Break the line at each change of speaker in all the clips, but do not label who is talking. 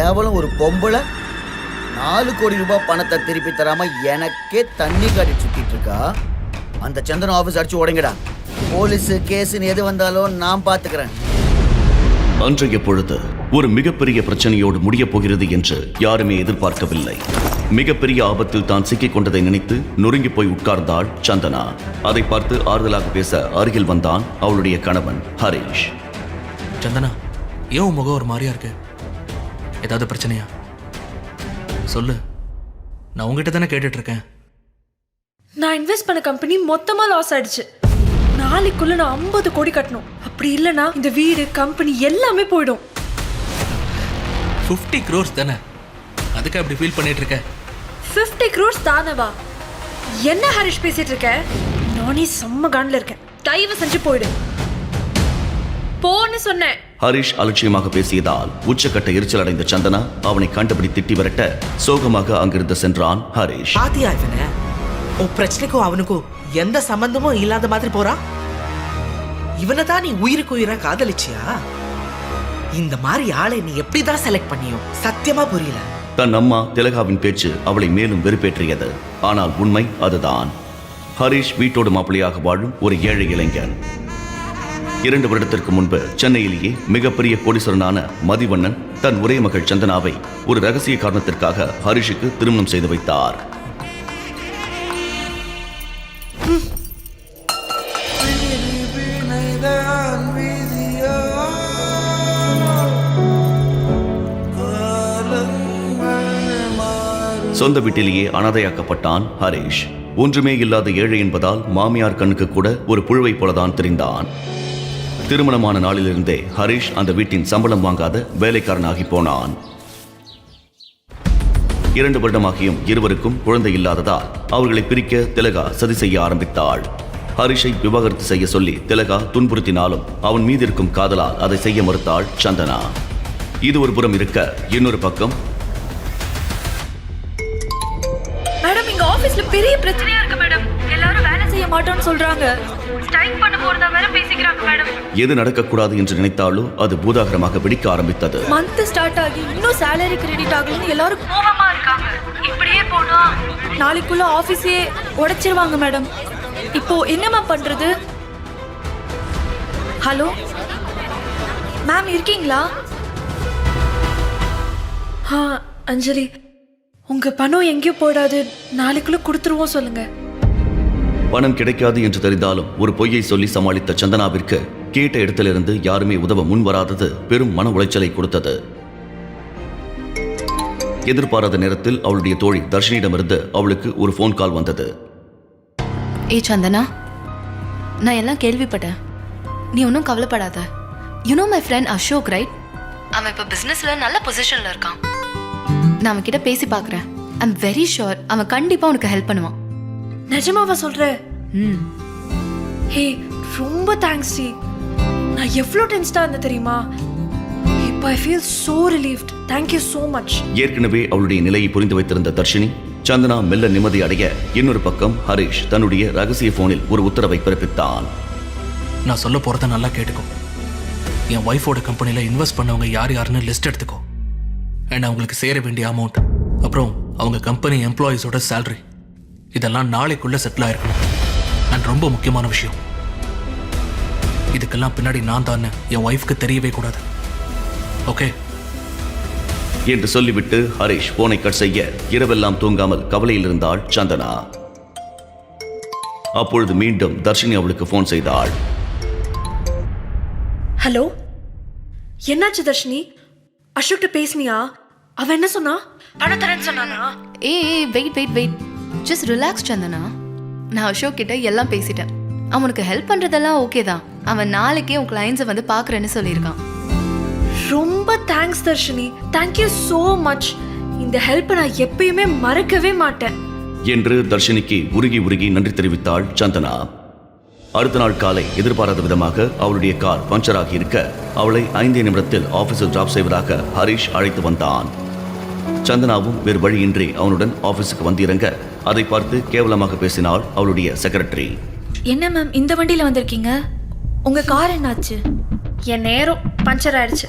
கேவலம் ஒரு பொம்பளை? நாலு கோடி ரூபாய் பணத்தை திருப்பி தராம எனக்கே தண்ணி காட்டி சுத்திட்டு இருக்கா? அந்த சந்தனம் ஆபீஸ் அடிச்சு உடைங்கடா. போலீஸ் கேஸ்னு எது வந்தாலும் நான் பாத்துக்கிறேன்.
அன்றைய பொழுது ஒரு மிகப்பெரிய பிரச்சனையோடு முடியப் போகிறது என்று யாருமே எதிர்பார்க்கவில்லை. மிகப்பெரிய ஆபத்தில் தான் சிக்கிக் கொண்டதை நினைத்து நொறுங்கி போய் உட்கார்ந்தாள் சந்தனா. அதை பார்த்து ஆறுதலாக பேச அருகில் வந்தான் அவளுடைய கணவன் ஹரிஷ்.
சந்தனா ஏன் முகம் ஒரு மாதிரியா இருக்கு? ஏதாவது பிரச்சனையா? சொல்லு. நான் உங்ககிட்ட தானே கேட்டுட்டு இருக்கேன்
நான் இன்வெஸ்ட் பண்ண கம்பெனி மொத்தமா லாஸ் ஆயிடுச்சு. நாளைக்குள்ள நான் ஐம்பது கோடி கட்டணும். அப்படி இல்லைன்னா இந்த வீடு கம்பெனி எல்லாமே போயிடும்.
ஃபிஃப்டி க்ரோர்ஸ் தானே? அதுக்கு அப்படி ஃபீல் பண்ணிட்டு இருக்க
50 க்ரோர்ஸ் தானவா? என்ன ஹரிஷ் பேசிட்டு இருக்க? நானே செம்ம காண்டில் இருக்கேன். தயவு செஞ்சு போயிடு. போன்னு சொன்னேன்.
ஹரிஷ் அலட்சியமாக பேசியதால் உச்சக்கட்ட எரிச்சல் அடைந்த சந்தனா அவனை கண்டபடி திட்டி விரட்ட சோகமாக அங்கிருந்து சென்றான் ஹரிஷ்.
பாத்தியா இவன? உன் பிரச்சனைக்கும் அவனுக்கும் எந்த சம்பந்தமும் இல்லாத மாதிரி போறான் இவனை தான் நீ உயிருக்கு உயிரா காதலிச்சியா? இந்த மாதிரி ஆளை நீ எப்படிதான் செலக்ட் பண்ணியோ? சத்தியமா புரியல.
தன் அம்மா திலகாவின் பேச்சு அவளை மேலும் வெறுப்பேற்றியது. ஆனால் உண்மை அதுதான். ஹரிஷ் வீட்டோடு மாப்பிள்ளையாக வாழும் ஒரு ஏழை இளைஞன். இரண்டு வருடத்திற்கு முன்பு சென்னையிலேயே மிகப்பெரிய கோடீஸ்வரனான மதிவண்ணன் தன் ஒரே மகள் சந்தனாவை ஒரு ரகசிய காரணத்திற்காக ஹரிஷுக்கு திருமணம் செய்து வைத்தார். சொந்த வீட்டிலேயே அனாதையாக்கப்பட்டான் ஹரிஷ். ஒன்றுமே இல்லாத ஏழை என்பதால் மாமியார் கண்ணுக்கு கூட ஒரு புழுவை போலதான் தெரிந்தான். திருமணமான நாளிலிருந்தே ஹரிஷ் அந்த வீட்டின் சம்பளம் வாங்காத வேலைக்காரனாகி போனான். இரண்டு வருடமாகியும் இருவருக்கும் குழந்தை இல்லாததால் அவர்களை பிரிக்க திலகா சதி செய்ய ஆரம்பித்தாள். ஹரிஷை விவாகரத்து செய்ய சொல்லி திலகா துன்புறுத்தினாலும் அவன் மீது இருக்கும் காதலால் அதை செய்ய மறுத்தாள் சந்தனா. இது ஒரு புறம் இருக்க இன்னொரு பக்கம்.
மேடம் இங்க ஆபீஸ்ல பெரிய பிரச்சனை மாட்டோம்னு சொல்றாங்க. ஸ்ட்ரைக் பண்ண போறதா வேற பேசிக்கிறாங்க மேடம்
எது நடக்கக்கூடாது என்று நினைத்தாலோ அது பூதாகரமாக வெடிக்க ஆரம்பித்தது.
மந்த் ஸ்டார்ட் ஆகி இன்னும் சேலரி கிரெடிட் ஆகலன்னு எல்லாரும் கோவமா இருக்காங்க. இப்படியே போனா? நாளைக்குள்ள ஆபீஸே உடைச்சிருவாங்க மேடம் இப்போ என்னம்மா பண்றது? ஹலோ மேம் இருக்கீங்களா? ஆ அஞ்சலி உங்க பணம் எங்கேயும் போடாது. நாளைக்குள்ள கொடுத்துருவோம் சொல்லுங்க.
பணம் கிடைக்காது என்று தெரிந்தாலும் ஒரு பொய்யை சொல்லி சமாளித்த சந்தனாவிற்கு கேட்ட இடத்திலிருந்து யாருமே உதவ முன்வராதது பெரும் மன உளைச்சலை கொடுத்தது. எதிர்பாராத நேரத்தில் அவளுடைய தோழி தர்ஷினியிடமிருந்து அவளுக்கு ஒரு ஃபோன் கால் வந்தது.
ஏ சந்தனா நான் எல்லாம் கேள்விப்பட்டேன். நீ ஒன்றும் கவலைப்படாத. You know my friend Ashok right அவன் இப்போ பிஸ்னஸில் நல்ல பொசிஷனில் இருக்கான். நான் அவன் கிட்ட பேசி பார்க்குறேன். ஐம் வெரி ஷுர் அவன் கண்டிப்பாக உனக்கு ஹெல்ப் பண்ணுவான்.
நிஜமாவா சொல்ற?
ம்.
ஹே ரொம்ப தேங்க்ஸ் டி. நான் எவ்வளோ டென்ஸ்டாக இருந்தேன் தெரியுமா? இப்போ I feel so relieved thank you so much
ஏற்கனவே அவளுடைய நிலையை புரிந்து வைத்திருந்த தர்ஷினி சந்தனா மெல்ல நிம்மதி அடைய இன்னொரு பக்கம் ஹரிஷ் தன்னுடைய ரகசிய போனில் ஒரு உத்தரவை பிறப்பித்தான்.
நான் சொல்ல போறத நல்லா கேட்டுக்கோ. என் ஒய்ஃபோட கம்பெனியில் இன்வெஸ்ட் பண்ணவங்க யார் யாருன்னு லிஸ்ட் எடுத்துக்கோ. அண்ட் அவங்களுக்கு சேர வேண்டிய அமௌண்ட் அப்புறம் அவங்க கம்பெனி எம்ப்ளாயீஸோட சேலரி இதெல்லாம் நாளைக்குள்ள செட்டில் ஆயிருக்கணும். அண்ட் ரொம்ப முக்கியமான விஷயம். இதுக்கெல்லாம் பின்னாடி நான் தான் என் ஒய்ஃப்க்கு தெரியவே கூடாது. ஓகே
என்று சொல்லிவிட்டு ஹரிஷ் போனை கட் செய்ய இரவெல்லாம் தூங்காமல் கவலையில் இருந்தாள் சந்தனா. அப்பொழுது மீண்டும் தர்ஷினி அவளுக்கு போன் செய்தாள்.
ஹலோ என்னாச்சு தர்ஷினி? அசோக்கிட்ட பேசுனியா? அவன் என்ன சொன்னா? பணம் தரேன்னு சொன்னானா?
ஏய் wait wait wait just relax Santhana நான் அசோக் கிட்ட எல்லாம் பேசிட்டேன். அவனுக்கு ஹெல்ப் பண்ணுறதெல்லாம் ஓகே தான். அவன் நாளைக்கே உன் கிளைண்ட்ஸை வந்து பார்க்குறேன்னு சொல்லியிருக்கான்.
ரொம்ப thanks Dharshini. Thank you so much இந்த ஹெல்ப்பை நான் எப்பயுமே மறக்கவே மாட்டேன்.
என்று தர்ஷினிக்கு உருகி உருகி நன்றி தெரிவித்தாள் சந்தனா. அடுத்த நாள் காலை எதிர்பாராத விதமாக அவளுடைய கார் பஞ்சர் ஆகி இருக்க அவளை ஐந்தே நிமிடத்தில் ஆபீஸில் டிராப் செய்வதாக ஹரிஷ் அழைத்து வந்தான். சந்தனாவும் வேறு வழியின்றி அவனுடன் ஆபீஸுக்கு வந்திறங்க அதை பார்த்து கேவலமாக பேசினாள் அவளுடைய செக்ரட்டரி
என்ன மேம் இந்த வண்டியில வந்திருக்கீங்க? உங்க கார் என்னாச்சு? என் நேரம் பஞ்சர் ஆயிடுச்சு.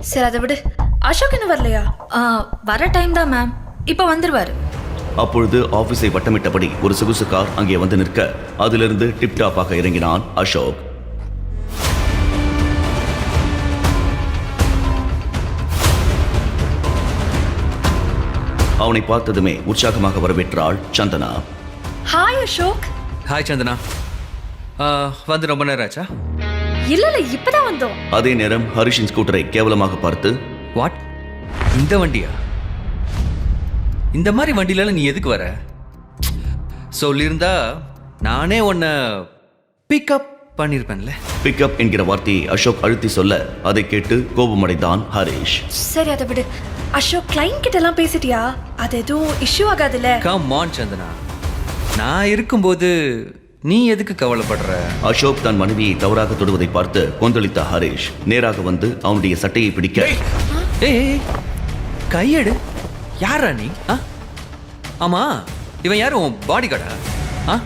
சரி அதை விடு. அசோக் இன்னும் வரலையா? ஆ, வர டைம் தான் மேம் இப்போ வந்துருவாரு.
அப்பொழுது ஆபீஸை வட்டமிட்டபடி ஒரு சொகுசு கார் அங்கே வந்து நிற்க அதிலிருந்து டிப்டாப்பாக இறங்கினான் அசோக். அவனை பார்த்ததுமே உற்சாகமாக வரவேற்றாள் Santhana.
Hi Ashok
hi Santhana. ஆ, வந்து ரொம்ப நேரம் ஆச்சா?
இல்ல இல்ல இப்பதான் வந்தோம்.
அதே நேரம் ஹரிஷின் ஸ்கூட்டரை கேவலமாக பார்த்து
வாட் இந்த வண்டியா? இந்த மாதிரி வண்டியில நீ எதுக்கு வர? சொல்லியிருந்தா நானே உன்னை பிக்கப் பண்ணியிருப்பேன்ல
பிக்கப் என்கிற வார்த்தையை அசோக் அழுத்தி சொல்ல அதை கேட்டு கோபமடைந்தான் ஹரிஷ்.
சரி அதை விடு. அசோக் கிளைண்ட் கிட்ட எல்லாம் பேசிட்டியா? அது எதுவும் இஷ்யூ ஆகாதுல்ல.
Come on Santhana. நான் இருக்கும்போது நீ எதுக்கு கவலைப்படுற?
அசோக் தன் மனைவியை தவறாக தொடுவதை பார்த்து கொந்தளித்த ஹரிஷ் நேராக வந்து அவனுடைய சட்டையை பிடிக்க
ஏய்! கையெடு. யாரா நீ? ஆ? ஆமா இவன் யார்? உன் பாடி கார்டா ஆ?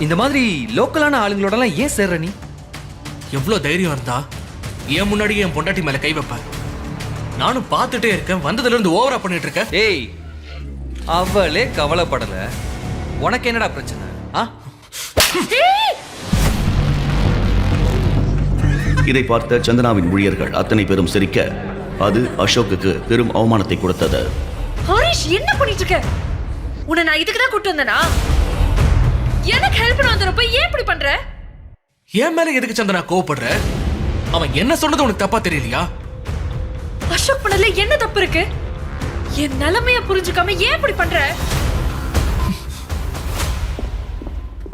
இந்த மாதிரி லோக்கலான ஆளுங்களோடலாம் ஏன் சேர்ற நீ?
எவ்வளோ தைரியம் இருந்தா என் முன்னாடியே என் பொண்டாட்டி மேல கை வைப்ப நானும் பார்த்துட்டே இருக்கேன். வந்ததுல இருந்து ஓவரா பண்ணிட்டு இருக்க.
ஏய் அவளே கவலைப்படல. உனக்கு என்னடா பிரச்சனை? ஆ?
இதை பார்த்த சந்தனாவின் ஊழியர்கள் அத்தனை பேரும் சிரிக்க அது அசோக்குக்கு பெரும் அவமானத்தை கொடுத்தது.
ஹரிஷ் என்ன பண்ணிட்டு இருக்க? உன்னை நான் இதுக்கு தான் கூட்டு வந்தேனா? எனக்கு ஹெல்ப் பண்ண வந்தறப்ப ஏன் இப்படி பண்ற?
என் மேல எதுக்கு சந்தனா கோவப்படுற? அவன் என்ன சொன்னது உனக்கு தப்பா தெரியலையா?
அசோக் பண்ணல என்ன தப்பு இருக்கு? என் நிலைமைய புரிஞ்சுக்காம ஏன் இப்படி பண்ற?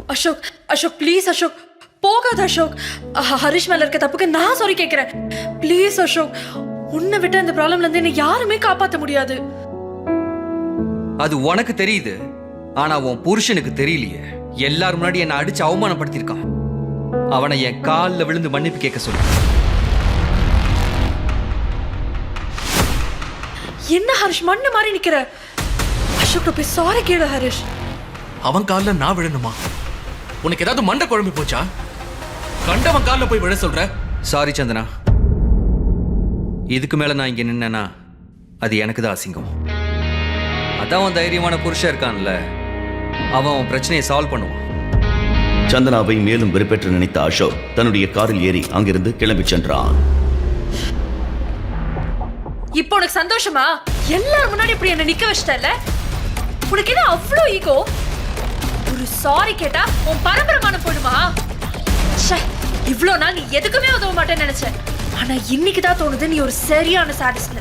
அசோக் அசோக் ப்ளீஸ் அசோக். போகாத அசோக். அஹ், ஹரிஷ் மேல இருக்க தப்புக்கு நான் சாரி கேட்கிறேன் ப்ளீஸ் அசோக் உன்னை விட்டு இந்த ப்ராப்ளம்ல இருந்து என்ன யாருமே காப்பாத்த முடியாது.
அது உனக்கு தெரியுது. ஆனா உன் புருஷனுக்கு தெரியலையே. எல்லாரும் முன்னாடி என்ன அடிச்சு அவமானப்படுத்தியிருக்கான். அவனை என் காலில் விழுந்து மன்னிப்பு கேட்க சொல்லு.
என்ன ஹரிஷ் மண்ணு மாதிரி நிக்கிற? அசோக் போய் சாரி கேளு ஹரிஷ்.
அவன் கால்ல நான் விழணுமா? உனக்கு ஏதாவது மண்டை குழம்பி போச்சா? கண்டவன் கால்ல போய் விழ சொல்ற?
சாரி சந்தனா. இதுக்கு மேல நான் இங்க நின்னேன்னா அது எனக்கு தான் அசிங்கம். அதான் அவன் தைரியமான புருஷன் இருக்கான்ல அவன் அவன் பிரச்சனையை சால்வ் பண்ணுவான்.
சந்தனாவை மேலும் வெறுப்பேற்ற நினைத்த அசோக் தன்னுடைய காரில் ஏறி அங்கிருந்து கிளம்பிச் சென்றான்.
இப்போ உனக்கு சந்தோஷமா? எல்லாரும் முன்னாடி இப்படி என்ன நிக்க வச்சிட்டல உனக்கு என்ன அவ்வளோ ஈகோ ஒரு சாரி கேட்டா உன் பரம்பரமான போயிடுமா? இவ்வளோ நாள் நீ எதுக்குமே உதவ மாட்டேன்னு நினைச்சேன் ஆனா இன்னைக்கு தான் தோணுது நீ ஒரு சரியான சாடிஸ்ல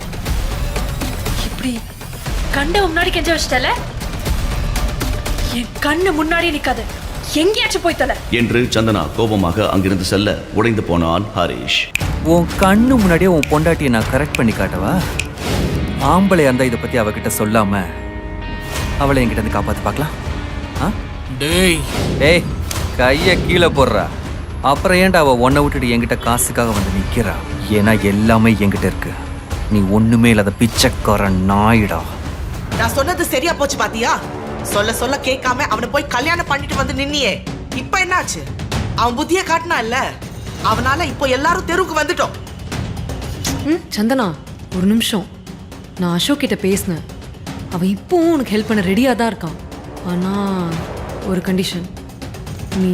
இப்படி கண்ட முன்னாடி கெஞ்ச வச்சிட்டல என் கண்ணு முன்னாடி நிக்காது. எங்கேயாச்சும் போய் தல.
என்று சந்தனா கோபமாக அங்கிருந்து செல்ல உடைந்து போனான் ஹரிஷ்.
உன் கண்ணு முன்னாடியே உன் பொண்டாட்டியை நான் கரெக்ட் பண்ணி காட்டவா? ஆம்பளை இருந்தா இதை பத்தி அவகிட்ட சொல்லாம அவளை என்கிட்ட இருந்து காப்பாத்தி பார்க்கலாம். ஆ?
டேய்.
ஏய் கைய கீழே போடுறா. அப்புறம் ஏன்டா அவ உன்னை விட்டுட்டு என்கிட்ட காசுக்காக வந்து நிக்கிறா? ஏன்னா எல்லாமே என்கிட்ட இருக்கு. நீ ஒண்ணுமே இல்லாத பிச்சைக்கார நாயிடா.
நான் சொன்னது சரியா போச்சு பாத்தியா? சொல்ல சொல்ல கேட்காம அவனை போய் கல்யாணம் பண்ணிட்டு வந்து நின்னியே. இப்ப என்னாச்சு? அவன் புத்திய காட்டினா இல்ல அவனால இப்போ எல்லாரும் தெருவுக்கு வந்துட்டோம்.
ம் சந்தனா ஒரு நிமிஷம். நான் அசோக் கிட்ட பேசினேன். அவன் இப்போவும் உனக்கு ஹெல்ப் பண்ண ரெடியாக தான் இருக்கான். ஆனால் ஒரு கண்டிஷன் நீ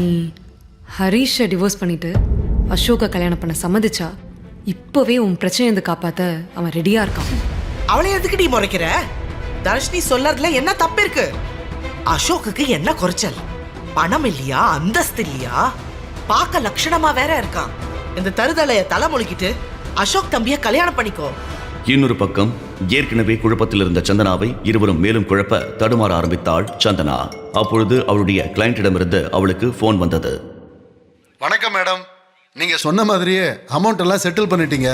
ஹரீஷை டிவோர்ஸ் பண்ணிட்டு அசோக்கை கல்யாணம் பண்ண சம்மதிச்சா இப்போவே உன் பிரச்சனை காப்பாற்ற அவன் ரெடியாக இருக்கான்.
அவளை எதுக்கு நீ முறைக்கிற? தர்ஷினி சொல்லறதுல என்ன தப்பு இருக்கு? அசோக்குக்கு என்ன குறைச்சல்? பணம் இல்லையா? அந்தஸ்து இல்லையா? பார்க்க லட்சணமா வேற இருக்கான். இந்த தருதலைய தலைமொழிக்கிட்டு அசோக் தம்பிய கல்யாணம் பண்ணிக்கோ.
இன்னொரு பக்கம் ஏற்கனவே குழப்பத்தில் இருந்த சந்தனாவை இருவரும் மேலும் குழப்ப தடுமாற ஆரம்பித்தாள் சந்தனா. அப்பொழுது அவளுடைய கிளையண்டிடமிருந்து அவளுக்கு போன் வந்தது.
வணக்கம் மேடம் நீங்க சொன்ன மாதிரியே அமௌண்ட் எல்லாம் செட்டில் பண்ணிட்டீங்க.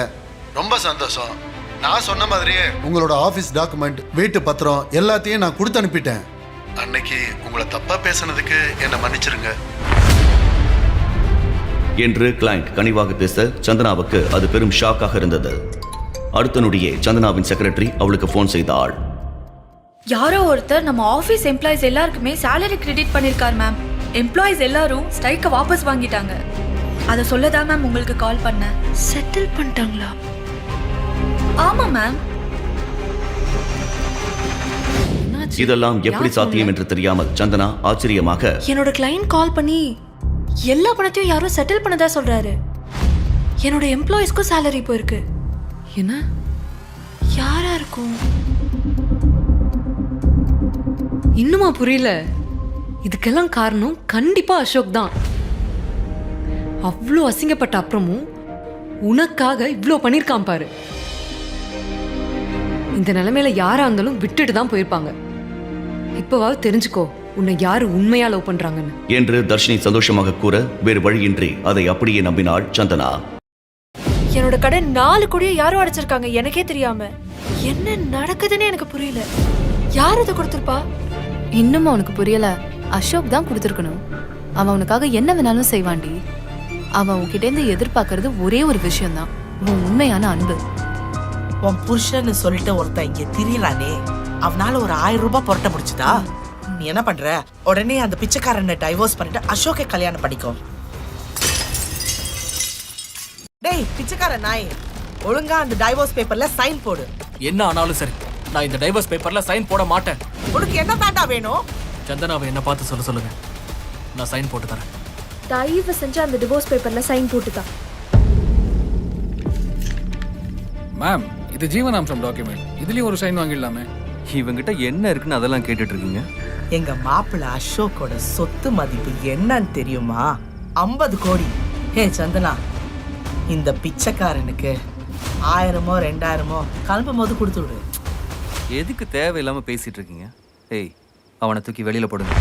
ரொம்ப சந்தோஷம். நான் சொன்ன மாதிரியே உங்களோட ஆபீஸ் டாக்குமெண்ட் வீட்டு பத்திரம் எல்லாத்தையும் நான் கொடுத்து அனுப்பிட்டேன். அன்னைக்கு உங்களை தப்பா பேசுனதுக்கு என்னை மன்னிச்சிருங்க.
என்று கிளைண்ட் கனிவாக பேச சந்தனாவுக்கு அது பெரும் ஷாக்காக இருந்தது. அடுத்த நொடியே சந்தனாவின் செக்ரட்டரி அவளுக்கு ஃபோன் செய்தாள்.
யாரோ ஒருத்தர் நம்ம ஆஃபீஸ் எம்ப்ளாயிஸ் எல்லாருக்குமே சேலரி கிரெடிட் பண்ணியிருக்கார் மேம் எம்ப்ளாயிஸ் எல்லாரும் ஸ்ட்ரைக்கை வாபஸ் வாங்கிட்டாங்க. அதை சொல்லதான் மேம் உங்களுக்கு கால் பண்ணேன். செட்டில் பண்ணிட்டாங்களா? ஆமா மேம்
இதெல்லாம் எப்படி சாத்தியம் என்று தெரியாமல் சந்தனா ஆச்சரியமாக
என்னோட கிளைண்ட் கால் பண்ணி எல்லா பணத்தையும் யாரோ செட்டில் பண்ணதா சொல்றாரு. என்னோட எம்ப்ளாயிஸ்க்கும் சேலரி போயிருக்கு.
என்ன?
யாரா இருக்கும்?
இன்னுமா புரியல. இதுக்கெல்லாம் காரணம் கண்டிப்பா அசோக் தான். அவ்வளோ அசிங்கப்பட்ட அப்புறமும் உனக்காக இவ்வளோ பண்ணியிருக்கான் பாரு. இந்த நிலைமையில யாரா இருந்தாலும் விட்டுட்டு தான் போயிருப்பாங்க. இப்போவாவது தெரிஞ்சுக்கோ. உன்னை யாரு உண்மையா லவ் பண்றாங்கன்னு?
என்று தர்ஷினி சந்தோஷமாக கூற வேறு வழியின்றி அதை அப்படியே நம்பினாள் சந்தனா.
என்னோட கடை நாலு கோடியை யாரோ அடைச்சிருக்காங்க எனக்கே தெரியாம. என்ன நடக்குதுன்னு எனக்கு புரியல. யார் இதை கொடுத்திருப்பா?
இன்னும் அவனுக்கு புரியல. அசோக் தான் கொடுத்துருக்கணும். அவன் உனக்காக என்ன வேணாலும் செய்வான்டி அவன் உன்கிட்ட இருந்து எதிர்பார்க்கறது ஒரே ஒரு விஷயம்தான். உன் உண்மையான அன்பு.
உன் புருஷன்னு சொல்லிட்டு ஒருத்தன் இங்க திரியறானே. அவனால ஒரு ஆயிரம் ரூபாய் புரட்ட முடிச்சுதா? நீ என்ன பண்ற? உடனே அந்த பிச்சைக்காரனை டைவோர்ஸ் பண்ணிட்டு அசோக்கை கல்யாணம் பண்ணிக்கோ. டேய் பிச்சைக்கார நாய். ஒழுங்கா அந்த டைவோர்ஸ் பேப்பர்ல சைன் போடு.
என்ன ஆனாலும் சரி நான் இந்த டைவர்ஸ் பேப்பர்ல சைன் போட மாட்டேன்.
உனக்கு என்ன தாண்டா வேணும்?
சந்தனாவை என்ன பார்த்து சொல்ல சொல்லுங்க. நான் சைன் போட்டு தரேன்.
தயவு செஞ்சு அந்த டிவோர்ஸ் பேப்பர்ல சைன் போட்டுதான்
மேம் இது ஜீவனாம்சம் டாக்குமெண்ட் இதுலயும் ஒரு சைன் வாங்கிடலாமே.
இவங்கிட்ட என்ன இருக்குன்னு அதெல்லாம் கேட்டுட்டு இருக்கீங்க?
எங்க மாப்பிள்ள அசோக்கோட சொத்து மதிப்பு என்னன்னு தெரியுமா? ஐம்பது கோடி. ஹே சந்தனா இந்த பிச்சைக்காரனுக்கு ஆயிரமோ ரெண்டாயிரமோ கிளம்பும் போது கொடுத்து விடு
எதுக்கு தேவையில்லாம பேசிட்டு இருக்கீங்க? ஏய் அவனை தூக்கி வெளியில போடுங்க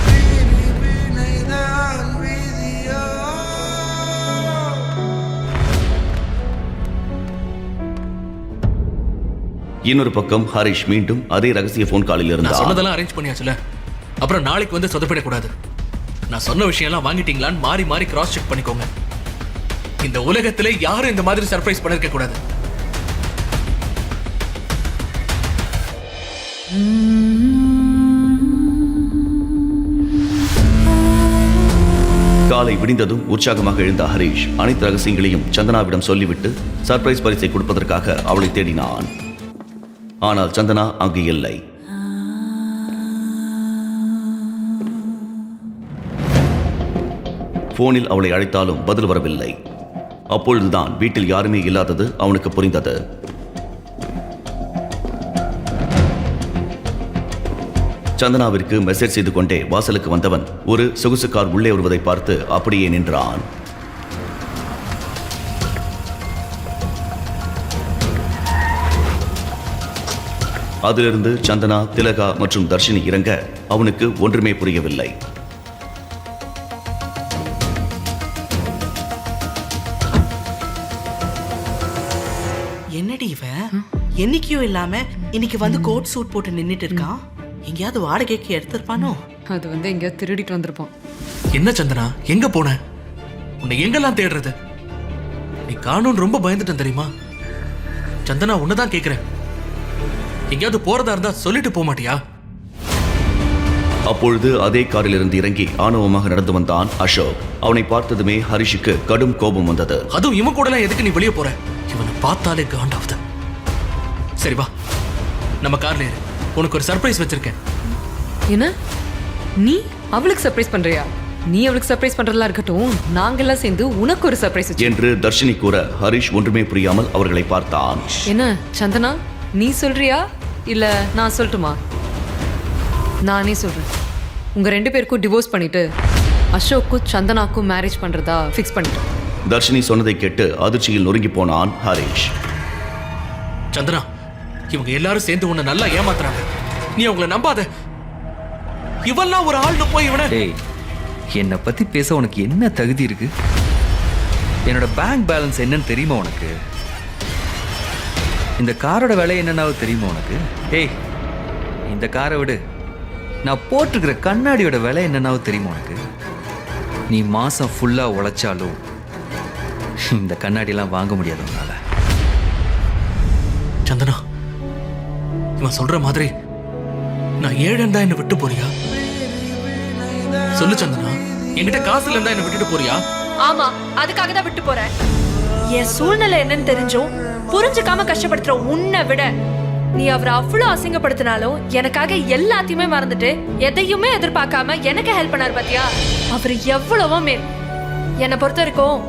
இன்னொரு பக்கம் ஹரிஷ் மீண்டும் அதே ரகசிய போன் காலில் இருந்தார்.
சொன்னதெல்லாம் அரேஞ்ச் பண்ணியாச்சுல. அப்புறம் நாளைக்கு வந்து சொதப்பிடக்கூடாது. நான் சொன்ன விஷயம்லாம் வாங்கிட்டீங்களான்னு மாறி மாறி கிராஸ் செக் பண்ணிக்கோங்க. இந்த உலகத்துல யாரும் இந்த மாதிரி சர்ப்ரைஸ் பண்ணிருக்க கூடாது.
காலை விடிந்ததும் உற்சாகமாக எழுந்த ஹரீஷ் அனைத்து ரகசியங்களையும் சந்தனாவிடம் சொல்லிவிட்டு சர்ப்ரைஸ் பரிசை கொடுப்பதற்காக அவளை தேடினான். ஆனால் சந்தனா அங்கு இல்லை. போனில் அவளை அழைத்தாலும் பதில் வரவில்லை. அப்பொழுதுதான் வீட்டில் யாருமே இல்லாதது அவனுக்கு புரிந்தது. சந்தனாவிற்கு மெசேஜ் செய்து கொண்டே வாசலுக்கு வந்தவன் ஒரு சொகுசு கார் உள்ளே வருவதை பார்த்து அப்படியே நின்றான். அதிலிருந்து சந்தனா திலகா மற்றும் தர்ஷினி இறங்க அவனுக்கு ஒன்றுமே புரியவில்லை.
என்னைக்கும் இல்லாம இன்னைக்கு வந்து கோட் சூட் போட்டு நின்னுட்டு இருக்கான். எங்கேயாவது வாடகைக்கு எடுத்திருப்பானோ?
அது வந்து எங்கேயாவது திருடிட்டு வந்திருப்பான்
என்ன சந்தனா? எங்க போன? உன்னை எங்கெல்லாம் தேடுறது? நீ காணும்னு ரொம்ப பயந்துட்டேன் தெரியுமா? சந்தனா உன்னதான் கேக்குறேன். எங்கேயாவது போறதா இருந்தா சொல்லிட்டு போக மாட்டியா?
அப்பொழுது அதே காரிலிருந்து இறங்கி ஆணவமாக நடந்து வந்தான் அசோக். அவனை பார்த்ததுமே ஹரிஷுக்கு கடும் கோபம் வந்தது.
அதுவும் இவன் கூட எதுக்கு நீ வெளியே போற? இவனை பார்த்தாலே காண்டாவுது. சரி வா. நம்ம கார்ல ஏறு. உனக்கு ஒரு சர்ப்ரைஸ் வச்சிருக்கேன்.
என்ன? நீ அவளுக்கு சர்ப்ரைஸ் பண்றியா? நீ அவளுக்கு சர்ப்ரைஸ் பண்றதெல்லாம் இருக்கட்டும் நாங்கெல்லாம் சேர்ந்து உனக்கு ஒரு சர்ப்ரைஸ் வச்சு
என்று தர்ஷினி கூற ஹரிஷ் ஒன்றுமே புரியாமல் அவர்களை பார்த்தான்.
என்ன சந்தனா நீ சொல்றியா? இல்ல நான் சொல்லட்டுமா? நானே சொல்றேன். உங்க ரெண்டு பேருக்கும் டிவோர்ஸ் பண்ணிட்டு அசோக்கும் சந்தனாக்கும் மேரேஜ் பண்றதா ஃபிக்ஸ் பண்ணிட்டேன்
தர்ஷினி சொன்னதை கேட்டு அதிர்ச்சியில் நொறுங்கி போனான் ஹரிஷ்.
சந்தனா இவங்க எல்லாரும் சேர்ந்து உன்னை நல்லா ஏமாத்துறாங்க. நீ அவங்கள நம்பாத. இவெல்லாம் ஒரு ஆள்னு போய் இவனை
டேய் என்னை பத்தி பேச உனக்கு என்ன தகுதி இருக்கு? என்னோட பேங்க் பேலன்ஸ் என்னன்னு தெரியுமா உனக்கு? இந்த காரோட விலை என்னன்னாவது தெரியுமா உனக்கு? ஏய் இந்த காரை விடு. நான் போட்டிருக்கிற கண்ணாடியோட விலை என்னன்னாவது தெரியுமா உனக்கு? நீ மாசம் ஃபுல்லா உழைச்சாலும் இந்த கண்ணாடிலாம் வாங்க முடியாது உன்னால.
சந்தனா இவன் சொல்ற மாதிரி நான் ஏழன் தான் என்ன விட்டு போறியா? சொல்லு சந்தனா. என்கிட்ட காசு இருந்தா என்ன விட்டுட்டு போறியா?
ஆமா அதுக்காக தான் விட்டு போறேன். என் சூழ்நிலை என்னன்னு தெரிஞ்சும் புரிஞ்சுக்காம கஷ்டப்படுத்துற உன்னை விட நீ அவரை அவ்வளோ அசிங்கப்படுத்தினாலும் எனக்காக எல்லாத்தையுமே மறந்துட்டு எதையுமே எதிர்பார்க்காம எனக்கு ஹெல்ப் பண்ணாரு பாத்தியா? அவர் எவ்வளவோ மேல். என்னை பொறுத்த வரைக்கும்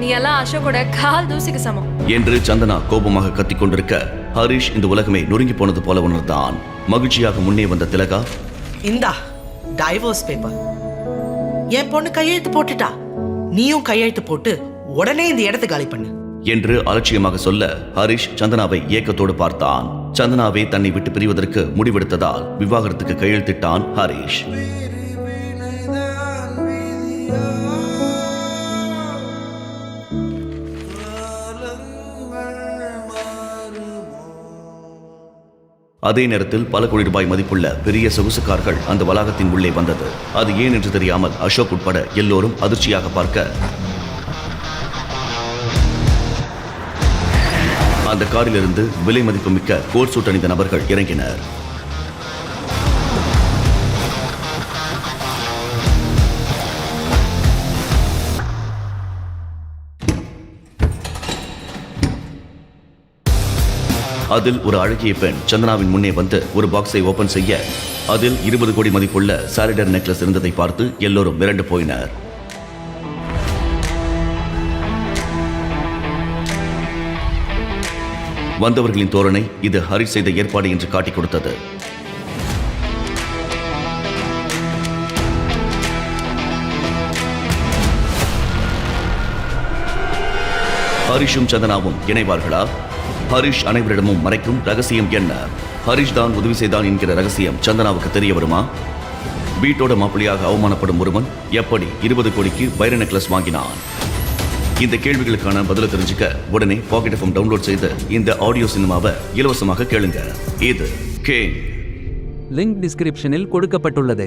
நீ எல்லாம் அசோகோட கால் தூசிக்கு சமம்.
என்று சந்தனா கோபமாக கத்திக் கொண்டிருக்க ஹரிஷ் இந்த உலகமே நொறுங்கி போனது போல உணர்ந்தான். மகிழ்ச்சியாக முன்னே வந்த திலகா
இந்தா டைவோர்ஸ் பேப்பர் என் பொண்ணு கையெழுத்து போட்டுட்டா. நீயும் கையெழுத்து போட்டு உடனே இந்த இடத்தை காலி பண்ணு.
என்று அலட்சியமாக சொல்ல ஹரிஷ் சந்தனாவை ஏக்கத்தோடு பார்த்தான். சந்தனாவே தன்னை விட்டு பிரிவதற்கு முடிவெடுத்ததால் விவாகரத்துக்கு கையெழுத்திட்டான் ஹரிஷ். அதே நேரத்தில் பல கோடி ரூபாய் மதிப்புள்ள பெரிய சொகுசு கார்கள் அந்த வளாகத்தின் உள்ளே வந்தது. அது ஏன் என்று தெரியாமல் அசோக் உட்பட எல்லோரும் அதிர்ச்சியாக பார்க்க. அந்த காரிலிருந்து விலை மதிப்புமிக்க கோட் சூட் அணிந்த நபர்கள் இறங்கினர். அதில் ஒரு அழகிய பெண் சந்தனாவின் முன்னே வந்து ஒரு பாக்ஸை ஓபன் செய்ய அதில் இருபது கோடி மதிப்புள்ள சாலிடர் நெக்லஸ் இருந்ததை பார்த்து எல்லோரும் மிரண்டு போயினர். வந்தவர்களின் தோரணை இது ஹரிஷ் செய்த ஏற்பாடு என்று காட்டிக் கொடுத்தது. ஹரிஷும் சந்தனாவும் இணைவார்களா? ஹரிஷ் அனைவரிடமும் மறைக்கும் ரகசியம் என்ன? ஹரிஷ் தான் உதவி செய்தான் என்கிற ரகசியம் சந்தனாவுக்கு தெரிய வருமா? வீட்டோட மாப்பிள்ளையாக அவமானப்படும் ஒருவன் எப்படி இருபது கோடிக்கு வைர நெக்லஸ் வாங்கினான்? இந்த கேள்விகளுக்கான பதிலை தெரிஞ்சுக்க உடனே பாக்கெட் எஃப்எம் டவுன்லோட் செய்து இந்த ஆடியோ சினிமாவை இலவசமாக கேளுங்க. இது கே
லிங்க் டிஸ்கிரிப்ஷனில் கொடுக்கப்பட்டுள்ளது.